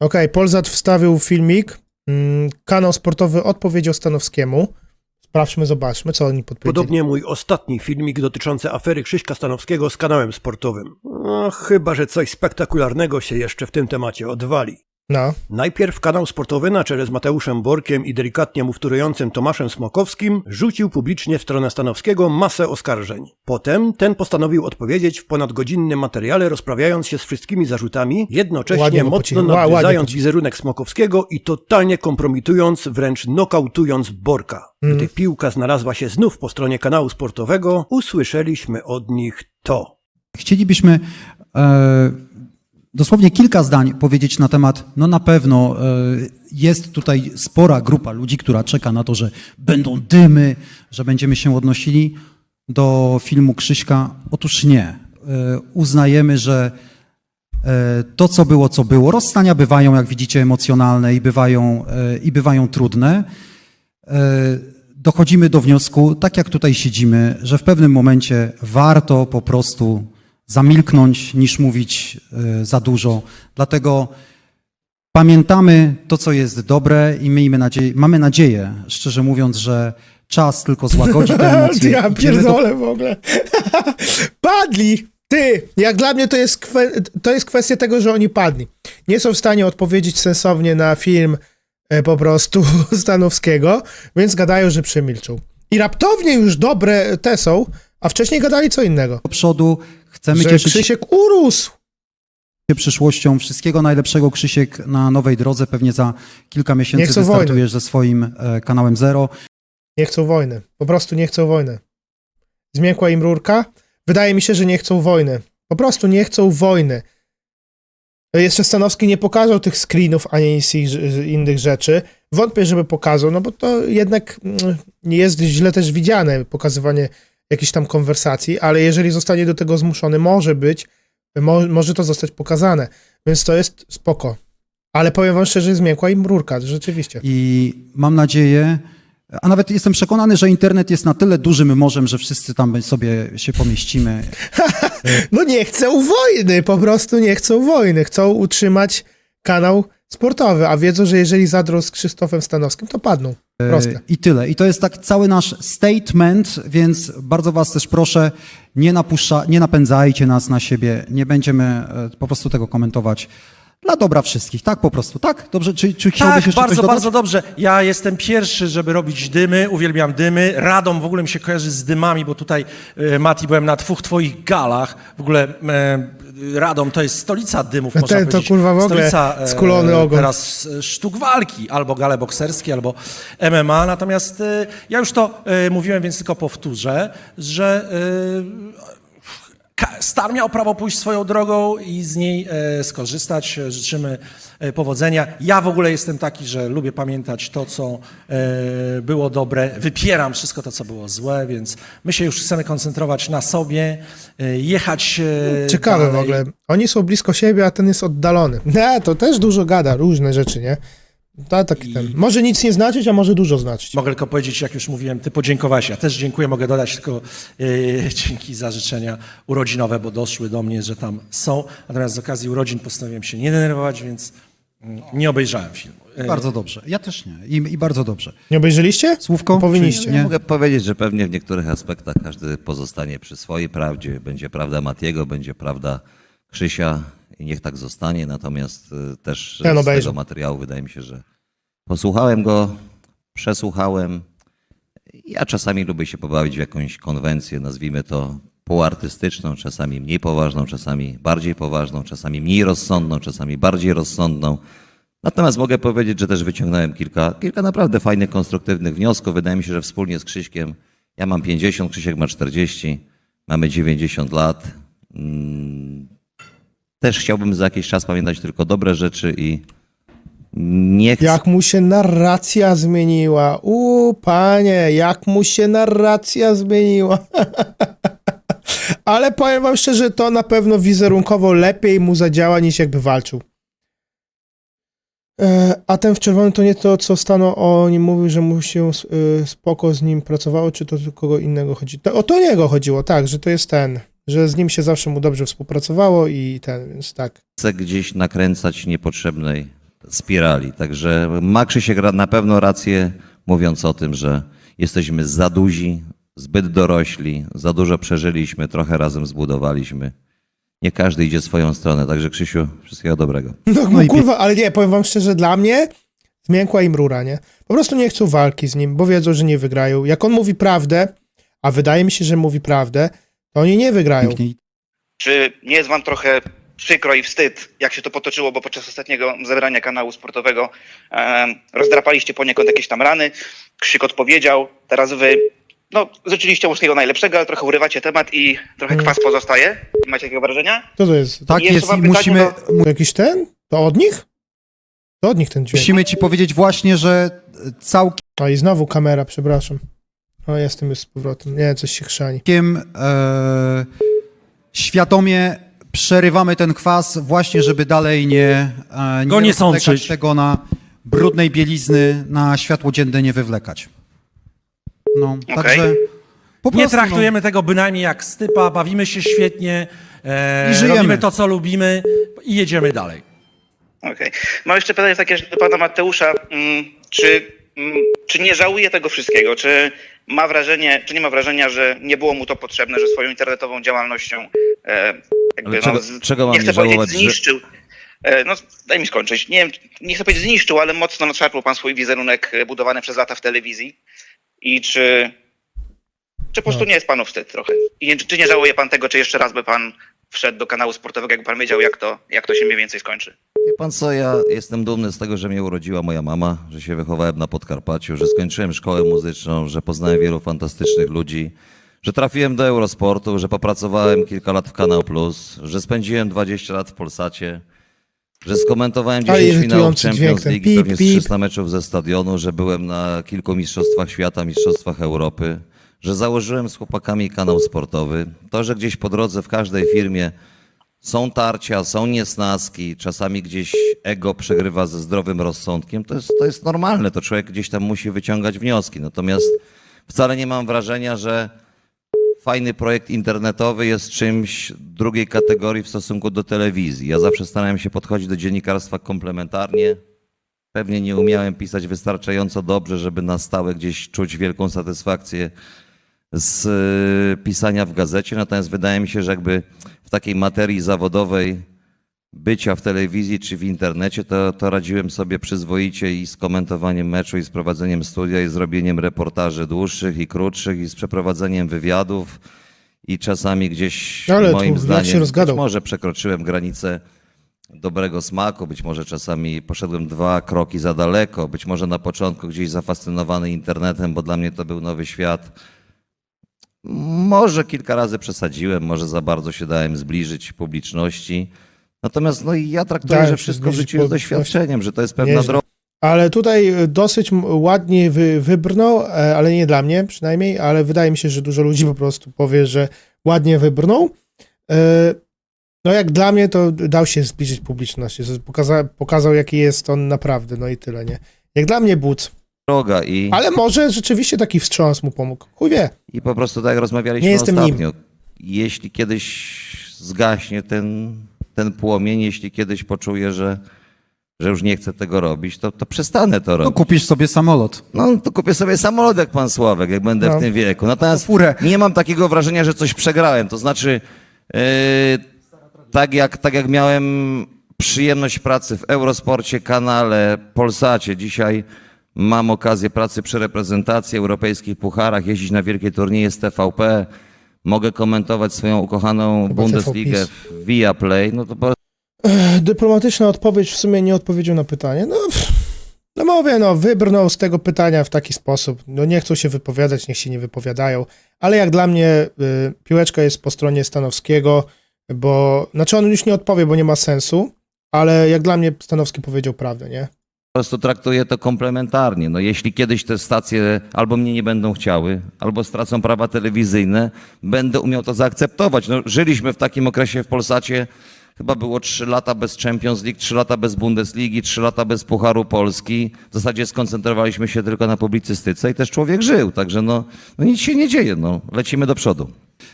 Okej, Polsat wstawił filmik. Mm, kanał sportowy odpowiedział Stanowskiemu. Sprawdźmy, zobaczmy, co oni podpowiedzieli. Podobnie mój ostatni filmik dotyczący afery Krzyśka Stanowskiego z kanałem sportowym. No, chyba, że coś spektakularnego się jeszcze w tym temacie odwali. No, Najpierw kanał sportowy na czele z Mateuszem Borkiem i delikatnie mu wtórującym Tomaszem Smokowskim rzucił publicznie w stronę Stanowskiego masę oskarżeń. Potem ten postanowił odpowiedzieć w ponadgodzinnym materiale, rozprawiając się z wszystkimi zarzutami, jednocześnie mocno pocicha. wizerunek Smokowskiego i totalnie kompromitując, wręcz nokautując Borka. Mm. Gdy piłka znalazła się znów po stronie kanału sportowego, usłyszeliśmy od nich to. Chcielibyśmy e, dosłownie kilka zdań powiedzieć na temat, no na pewno e, jest tutaj spora grupa ludzi, która czeka na to, że będą dymy, że będziemy się odnosili do filmu Krzyśka. Otóż nie. E, uznajemy, że e, to, co było, co było. Rozstania bywają, jak widzicie, emocjonalne i bywają, i bywają trudne. Dochodzimy do wniosku, tak jak tutaj siedzimy, że w pewnym momencie warto po prostu zamilknąć, niż mówić e, za dużo. Dlatego pamiętamy to, co jest dobre i miejmy nadzieję, mamy nadzieję, szczerze mówiąc, że czas tylko złagodzi te emocje. ja pierdolę w ogóle. padli! Ty! Jak dla mnie to jest, to jest kwestia tego, że oni padli. Nie są w stanie odpowiedzieć sensownie na film e, po prostu Stanowskiego, więc gadają, że przemilczą. I raptownie już dobre te są, a wcześniej gadali co innego. do przodu. Chcemy Że cieszyć Krzysiek urósł. się przyszłością. Wszystkiego najlepszego, Krzysiek, na nowej drodze. Pewnie za kilka Nie miesięcy chcą wystartujesz ze swoim e, kanałem Zero. Nie chcą wojny. Po prostu nie chcą wojny. Zmiękła im rurka. Wydaje mi się, że nie chcą wojny. Po prostu nie chcą wojny. Jeszcze Stanowski nie pokazał tych screenów ani nic innych rzeczy. Wątpię, żeby pokazał, no bo to jednak mm, nie jest źle też widziane pokazywanie jakichś tam konwersacji, ale jeżeli zostanie do tego zmuszony, może być, mo, może to zostać pokazane. Więc to jest spoko. Ale powiem wam szczerze, zmiękła im rurka, rzeczywiście. I mam nadzieję, a nawet jestem przekonany, że internet jest na tyle dużym morzem, że wszyscy tam sobie się pomieścimy. No nie chcą wojny, po prostu nie chcą wojny. Chcą utrzymać kanał sportowy, a wiedzą, że jeżeli zadrą z Krzysztofem Stanowskim, to padną. Proste. I tyle. I to jest tak cały nasz statement, więc bardzo was też proszę, nie, napusza, nie napędzajcie nas na siebie, nie będziemy e, po prostu tego komentować. Dla dobra wszystkich, tak po prostu, tak? Dobrze, czy, czy chciałbyś Tak, jeszcze bardzo, coś dodać? bardzo dobrze. Ja jestem pierwszy, żeby robić dymy, uwielbiam dymy. Radom w ogóle mi się kojarzy z dymami, bo tutaj, e, Mati, byłem na dwóch twoich galach. W ogóle e, Radom to jest stolica dymów, Ten można to, powiedzieć. kurwa, w ogóle Stolica e, skulony ogon. teraz e, sztuk walki, albo gale bokserskie, albo MMA. Natomiast e, ja już to e, mówiłem, więc tylko powtórzę, że e, Star miał prawo pójść swoją drogą i z niej e, skorzystać. E, Życzymy e, powodzenia. Ja w ogóle jestem taki, że lubię pamiętać to, co było dobre. Wypieram wszystko to, co było złe, więc my się już chcemy koncentrować na sobie, jechać Ciekawe w dalej. ogóle. Oni są blisko siebie, a ten jest oddalony. Nie, to też dużo gada, różne rzeczy, nie? To taki ten. Może nic nie znaczyć, a może dużo znaczyć. Mogę tylko powiedzieć, jak już mówiłem, ty podziękowałeś. Ja też dziękuję, mogę dodać tylko e, dzięki za życzenia urodzinowe, bo doszły do mnie, że tam są. Natomiast z okazji urodzin postanowiłem się nie denerwować, więc mm, nie obejrzałem filmu. E, Bardzo dobrze. Ja też nie. I, i bardzo dobrze. Nie obejrzeliście? Słówko? Powinniście. Nie? mogę powiedzieć, że pewnie w niektórych aspektach każdy pozostanie przy swojej prawdzie. Będzie prawda Matiego, będzie prawda Krzysia i niech tak zostanie. Natomiast y, też Ten z obejrzę. tego materiału wydaje mi się, że posłuchałem go, przesłuchałem. Ja czasami lubię się pobawić w jakąś konwencję, nazwijmy to półartystyczną, czasami mniej poważną, czasami bardziej poważną, czasami mniej rozsądną, czasami bardziej rozsądną. Natomiast mogę powiedzieć, że też wyciągnąłem kilka, kilka naprawdę fajnych, konstruktywnych wniosków. Wydaje mi się, że wspólnie z Krzyśkiem, ja mam 50, Krzysiek ma 40, mamy 90 lat. Też chciałbym za jakiś czas pamiętać tylko dobre rzeczy i nie chcę... Jak mu się narracja zmieniła. U, panie, jak mu się narracja zmieniła. Ale powiem wam szczerze, to na pewno wizerunkowo lepiej mu zadziała niż jakby walczył. E, A ten w czerwonym to nie to, co Stano o nim mówił, że mu się e, spoko z nim pracowało, czy to kogo innego chodzi? O to niego chodziło, tak, że to jest ten, że z nim się zawsze mu dobrze współpracowało i ten, więc tak. chcę gdzieś nakręcać niepotrzebnej spirali. Także ma Krzysiek na pewno rację, mówiąc o tym, że jesteśmy za duzi, zbyt dorośli, za dużo przeżyliśmy, trochę razem zbudowaliśmy. Nie każdy idzie swoją stronę, także Krzysiu, wszystkiego dobrego. No, No i kurwa, ale nie, powiem wam szczerze, dla mnie zmiękła im rura, nie? Po prostu nie chcą walki z nim, bo wiedzą, że nie wygrają. Jak on mówi prawdę, a wydaje mi się, że mówi prawdę, to oni nie wygrają. Pięknie. Czy nie jest wam trochę przykro i wstyd, jak się to potoczyło, bo podczas ostatniego zebrania kanału sportowego e, rozdrapaliście poniekąd jakieś tam rany, Krzyk odpowiedział, teraz wy no, życzyliście mu wszystkiego najlepszego, ale trochę urywacie temat i trochę Mm. kwas pozostaje. Macie takiego wrażenia? Co to jest? Tak Jeszcze jest mam i pytanie musimy, To jakiś ten? To od nich? To od nich ten dźwięk. musimy ci powiedzieć właśnie, że całkiem A i znowu kamera, przepraszam. O, jestem już z powrotem. Nie, coś się chrzani. e, świadomie przerywamy ten kwas właśnie, żeby dalej nie, e, Go nie rozwlekać sączyć. tego na brudnej bielizny, na światło dzienne nie wywlekać. No, także po Nie prostu, traktujemy tego bynajmniej jak stypa, bawimy się świetnie, e, I żyjemy. robimy to, co lubimy i jedziemy dalej. Okej. Mam jeszcze pytanie takie do pana Mateusza. Mm, Czy, mm, czy nie żałuje tego wszystkiego? Czy ma wrażenie, czy nie ma wrażenia, że nie było mu to potrzebne, że swoją internetową działalnością e, jakby, Ale czego- z- czego nie chcę żałować, że- zniszczył. E, no, daj mi skończyć. Nie, wiem, nie chcę powiedzieć zniszczył, ale mocno nadszarpał pan swój wizerunek e, budowany przez lata w telewizji. I czy, czy po prostu No. nie jest panu wstyd trochę? I czy nie żałuje pan tego, czy jeszcze raz by pan wszedł do kanału sportowego, jakby pan wiedział, jak to, jak to się mniej więcej skończy? Wie pan co, ja jestem dumny z tego, że mnie urodziła moja mama, że się wychowałem na Podkarpaciu, że skończyłem szkołę muzyczną, że poznałem wielu fantastycznych ludzi, że trafiłem do Eurosportu, że popracowałem kilka lat w Kanał Plus, że spędziłem 20 lat w Polsacie, że skomentowałem Ale 10 finałów irytujący dźwięk, Champions ten League, pip, pewnie z pip. 300 meczów ze stadionu, że byłem na kilku mistrzostwach świata, mistrzostwach Europy, że założyłem z chłopakami kanał sportowy. To, że gdzieś po drodze w każdej firmie są tarcia, są niesnaski, czasami gdzieś ego przegrywa ze zdrowym rozsądkiem, to jest, to jest normalne, to człowiek gdzieś tam musi wyciągać wnioski. Natomiast wcale nie mam wrażenia, że fajny projekt internetowy jest czymś drugiej kategorii w stosunku do telewizji. Ja zawsze starałem się podchodzić do dziennikarstwa komplementarnie. Pewnie nie umiałem pisać wystarczająco dobrze, żeby na stałe gdzieś czuć wielką satysfakcję z y, pisania w gazecie, natomiast wydaje mi się, że jakby w takiej materii zawodowej bycia w telewizji czy w internecie, to, to radziłem sobie przyzwoicie i z komentowaniem meczu, i z prowadzeniem studia, i z robieniem reportaży dłuższych i krótszych, i z przeprowadzeniem wywiadów, i czasami gdzieś Ale tu moim się zdaniem, być może przekroczyłem granicę dobrego smaku, być może czasami poszedłem dwa kroki za daleko, być może na początku gdzieś zafascynowany internetem, bo dla mnie to był nowy świat. Może kilka razy przesadziłem, może za bardzo się dałem zbliżyć publiczności. Natomiast no i ja traktuję, Dałem że wszystko w życiu jest doświadczeniem, że to jest pewna droga. Ale tutaj y, dosyć ładnie wy, wybrnął, e, ale nie dla mnie przynajmniej, ale wydaje mi się, że dużo ludzi po prostu powie, że ładnie wybrnął. E, No jak dla mnie to dał się zbliżyć publiczności, pokaza, pokazał jaki jest on naprawdę, no i tyle, nie? Jak dla mnie but. Droga i, Ale może rzeczywiście taki wstrząs mu pomógł. Chuj wie. i po prostu tak jak rozmawialiśmy Nie jestem nim. ostatnio. Jeśli kiedyś zgaśnie ten, ten płomień, jeśli kiedyś poczuję, że, że już nie chcę tego robić, to, to przestanę to No, robić. kupisz sobie samolot. No to kupię sobie samolot jak pan Sławek, jak będę No. w tym wieku. Natomiast Furę. nie mam takiego wrażenia, że coś przegrałem. To znaczy, yy, tak, jak, tak jak miałem przyjemność pracy w Eurosporcie, kanale, Polsacie, dzisiaj mam okazję pracy przy reprezentacji, europejskich pucharach, jeździć na wielkie turnieje z TVP, mogę komentować swoją ukochaną Chyba Bundesligę w Viaplay, no to Dyplomatyczna odpowiedź w sumie nie odpowiedział na pytanie. No, pff, no mówię, no wybrnął z tego pytania w taki sposób. No nie chcą się wypowiadać, niech się nie wypowiadają. Ale jak dla mnie y, piłeczka jest po stronie Stanowskiego, bo, znaczy on już nie odpowie, bo nie ma sensu, ale jak dla mnie Stanowski powiedział prawdę, nie? Po prostu traktuję to komplementarnie. No, jeśli kiedyś te stacje albo mnie nie będą chciały, albo stracą prawa telewizyjne, będę umiał to zaakceptować. No, żyliśmy w takim okresie w Polsacie, chyba było 3 lata bez Champions League, 3 lata bez Bundesligi, 3 lata bez Pucharu Polski. W zasadzie skoncentrowaliśmy się tylko na publicystyce i też człowiek żył. Także no, no nic się nie dzieje. No, lecimy do przodu.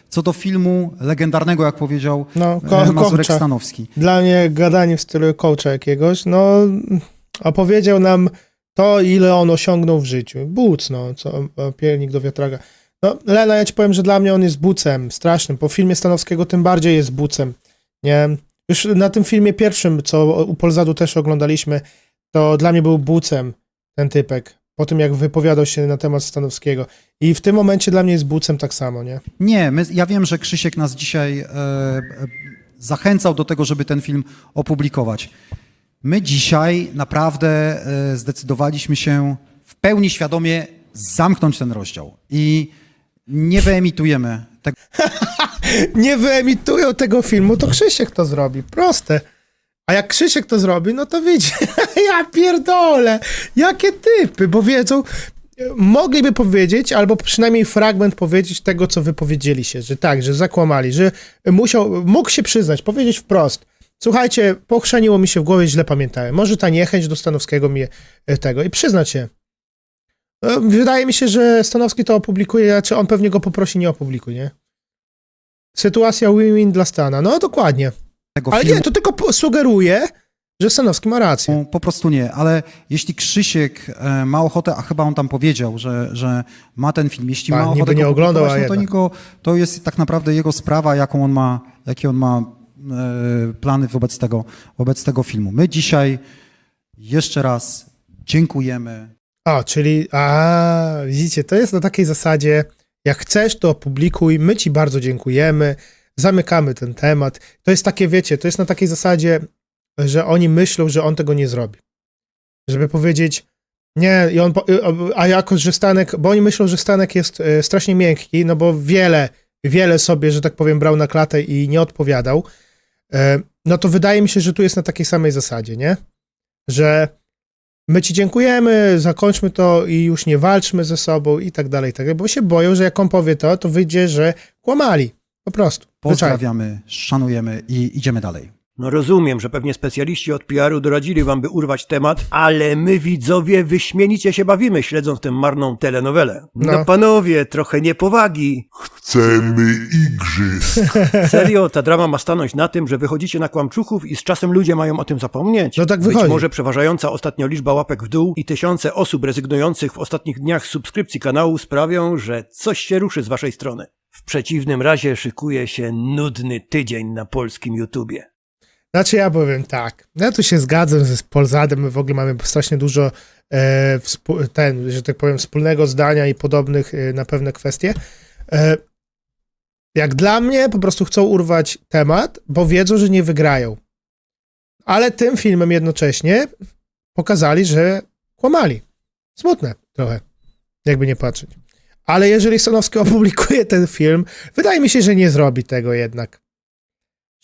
Co do filmu legendarnego, jak powiedział No, ko- Mazurek. Stanowski. Dla mnie gadanie w stylu coacha jakiegoś, no opowiedział nam to, ile on osiągnął w życiu. Buc, no, co, o, piernik do wiatraga. No, Lena, ja ci powiem, że dla mnie on jest bucem, strasznym. Po filmie Stanowskiego tym bardziej jest bucem, nie? Już na tym filmie pierwszym, co u Polzadu też oglądaliśmy, to dla mnie był bucem ten typek, po tym jak wypowiadał się na temat Stanowskiego. I w tym momencie dla mnie jest bucem tak samo, nie? Nie, my, ja wiem, że Krzysiek nas dzisiaj e, e, zachęcał do tego, żeby ten film opublikować. My dzisiaj naprawdę e, zdecydowaliśmy się w pełni świadomie zamknąć ten rozdział i nie wyemitujemy tego nie wyemitują tego filmu, to Krzysiek to zrobi. Proste. A jak Krzysiek to zrobi, no to widzi. ja pierdolę. Jakie typy, bo wiedzą, mogliby powiedzieć, albo przynajmniej fragment powiedzieć tego, co wypowiedzieli się, że tak, że zakłamali, że musiał, mógł się przyznać, powiedzieć wprost. Słuchajcie, pochrzaniło mi się w głowie, źle pamiętałem. Może ta niechęć do Stanowskiego mnie e, tego i przyznać się. E, Wydaje mi się, że Stanowski to opublikuje, czy on pewnie go poprosi, nie opublikuj, nie? Sytuacja win-win dla Stana. No dokładnie. Ale nie, to tylko sugeruje, że Stanowski ma rację. Po prostu nie, ale jeśli Krzysiek e, ma ochotę, a chyba on tam powiedział, że, że ma ten film, jeśli Pan ma niby ochotę nie go oglądał, no to, to jest tak naprawdę jego sprawa, jaką on ma, jakie on ma plany wobec tego, wobec tego filmu. My dzisiaj jeszcze raz dziękujemy. O, czyli, a, widzicie, to jest na takiej zasadzie, jak chcesz, to opublikuj, my ci bardzo dziękujemy, zamykamy ten temat. To jest takie, wiecie, to jest na takiej zasadzie, że oni myślą, że on tego nie zrobi. Żeby powiedzieć, nie, i on, po- a jako, że Stanek, bo oni myślą, że Stanek jest e, strasznie miękki, no bo wiele, wiele sobie, że tak powiem, brał na klatę i nie odpowiadał, e, no to wydaje mi się, że tu jest na takiej samej zasadzie, nie? Że my ci dziękujemy, zakończmy to i już nie walczmy ze sobą i tak dalej, i tak dalej, bo się boją, że jak on powie to, to wyjdzie, że kłamali. Po prostu. Pozdrawiamy, szanujemy i idziemy dalej. No rozumiem, że pewnie specjaliści od PR-u doradzili wam, by urwać temat, ale my widzowie wyśmienicie się bawimy, śledząc tę marną telenowelę. No, No. panowie, trochę niepowagi. Chcemy igrzysk. Serio, ta drama ma stanąć na tym, że wychodzicie na kłamczuchów i z czasem ludzie mają o tym zapomnieć. No tak Być wychodzi. może przeważająca ostatnio liczba łapek w dół i tysiące osób rezygnujących w ostatnich dniach z subskrypcji kanału sprawią, że coś się ruszy z waszej strony. W przeciwnym razie szykuje się nudny tydzień na polskim YouTubie. Znaczy ja powiem tak, ja tu się zgadzam ze Polzadem, my w ogóle mamy strasznie dużo e, ten, że tak powiem, wspólnego zdania i podobnych e, na pewne kwestie. E, jak dla mnie po prostu chcą urwać temat, bo wiedzą, że nie wygrają. Ale tym filmem jednocześnie pokazali, że kłamali. Smutne trochę, jakby nie patrzeć. Ale jeżeli Stanowski opublikuje ten film, wydaje mi się, że nie zrobi tego jednak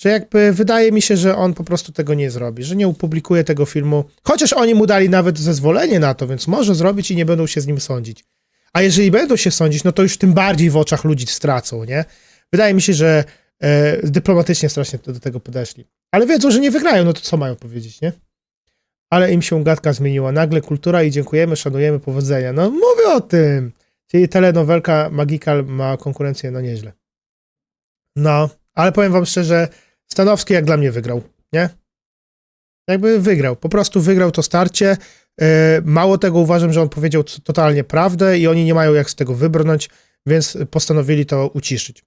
że jakby wydaje mi się, że on po prostu tego nie zrobi, że nie opublikuje tego filmu, chociaż oni mu dali nawet zezwolenie na to, więc może zrobić i nie będą się z nim sądzić. A jeżeli będą się sądzić, no to już tym bardziej w oczach ludzi stracą, nie? Wydaje mi się, że e, dyplomatycznie strasznie do, do tego podeszli. Ale wiedzą, że nie wygrają, no to co mają powiedzieć, nie? Ale im się gadka zmieniła. Nagle kultura i dziękujemy, szanujemy, powodzenia. No mówię o tym. Czyli telenowelka Magical ma konkurencję, no nieźle. No, ale powiem wam szczerze, Stanowski jak dla mnie wygrał, nie? Jakby wygrał, po prostu wygrał to starcie. E, Mało tego uważam, że on powiedział totalnie prawdę i oni nie mają jak z tego wybrnąć, więc postanowili to uciszyć.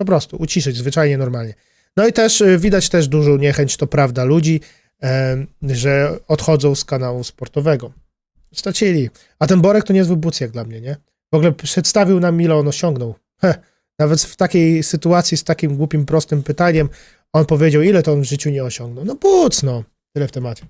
Po prostu uciszyć, zwyczajnie, normalnie. No i też e, widać też dużą niechęć, to prawda, ludzi, e, że odchodzą z kanału sportowego. Stracili. A ten Borek to niezły buc jak dla mnie, nie? W ogóle przedstawił nam, ile on osiągnął. Heh. Nawet w takiej sytuacji z takim głupim, prostym pytaniem, on powiedział, ile to on w życiu nie osiągnął. No buc, no. Tyle w temacie.